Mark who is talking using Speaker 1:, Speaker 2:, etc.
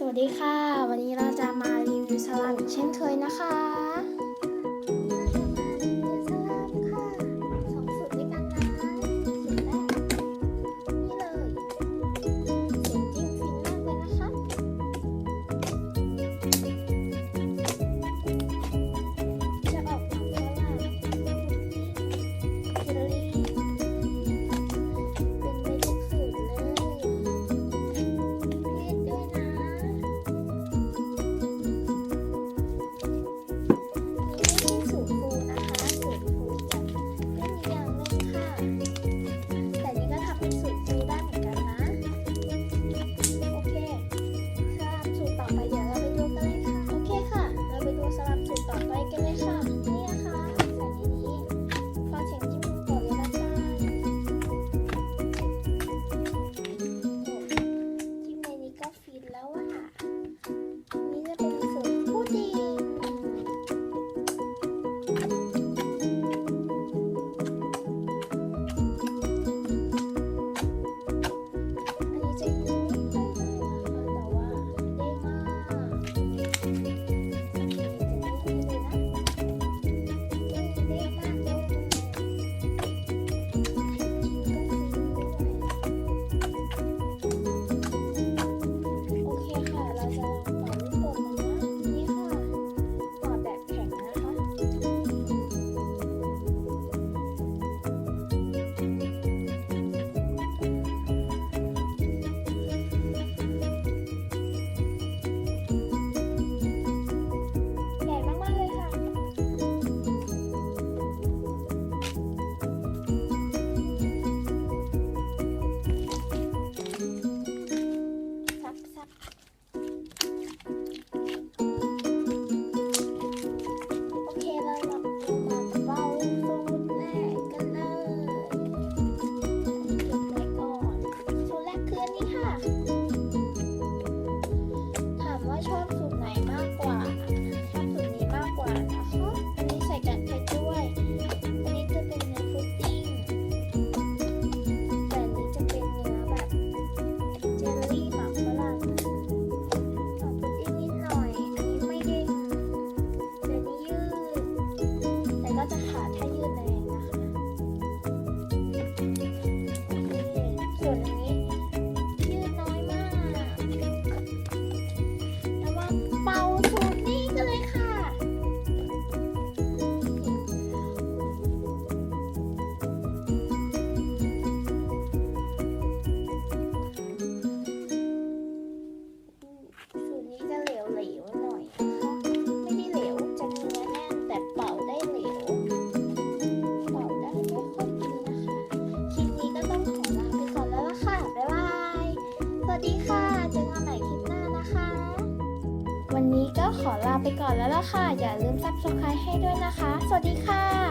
Speaker 1: สวัสดีค่ะ วันนี้เราจะมารีวิวสลัดเช่นเคยนะคะ วันนี้ก็ขอลาไปก่อนแล้วล่ะค่ะ อย่าลืมซับสไครต์ให้ด้วยนะคะ สวัสดีค่ะ